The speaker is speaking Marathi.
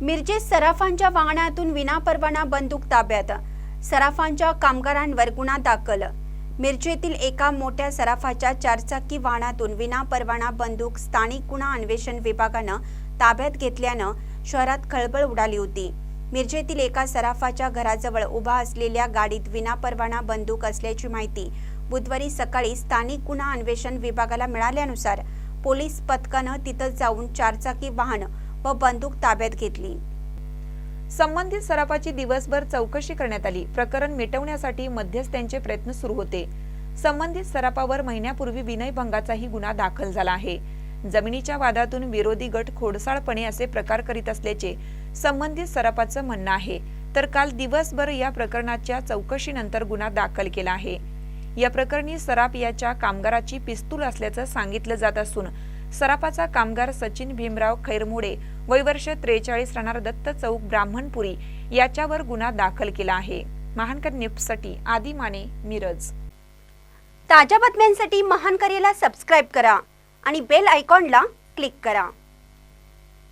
मिरजेत सराफांच्या वाहनातून विनापरवाना बंदूक ताब्यात. सराफांच्या कामगारांवर गुन्हा दाखल. मिरजेतील एका मोठ्या सराफाच्या चारचाकी वाहनातून विनापरवाना बंदूक स्थानिक गुन्हा अन्वेषण विभागानं ताब्यात घेतल्यानं शहरात खळबळ उडाली होती. मिरजेतील एका सराफाच्या घराजवळ उभा असलेल्या गाडीत विनापरवाना बंदूक असल्याची माहिती बुधवारी सकाळी स्थानिक गुन्हा अन्वेषण विभागाला मिळाल्यानुसार पोलीस पथकानं तिथं जाऊन चारचाकी वाहन व बंदूक ताब्यात घेतली. संबंधित सराफाची दिवसभर चौकशी करण्यात आली. प्रकरण मिटवण्यासाठी मध्यस्थ्यांचे प्रयत्न सुरू होते. संबंधित सराफावर महिन्यापूर्वी विनयभंगाचाही गुन्हा दाखल झाला आहे. जमिनीच्या वादातून विरोधी गट खोडसाळपणे असे प्रकार करीत असल्याचे संबंधित सराफाचं म्हणणं आहे. तर काल दिवसभर या प्रकरणाच्या चौकशीनंतर गुन्हा दाखल केला आहे. या प्रकरणी सराफ याच्या कामगाराची पिस्तूल असल्याचं सांगितलं जात असून सराफाचा कामगार सचिन भीमराव खैरमोडे वय वर्ष त्रेचाळीस राहणार दत्त चौक ब्राह्मणपुरी याच्यावर गुन्हा दाखल केला आहे. महानकर न्यूजसाठी आदी माने मिरज. ताज्या बातम्यांसाठी महान करेला सबस्क्राईब करा आणि बेल आयकॉनला क्लिक करा.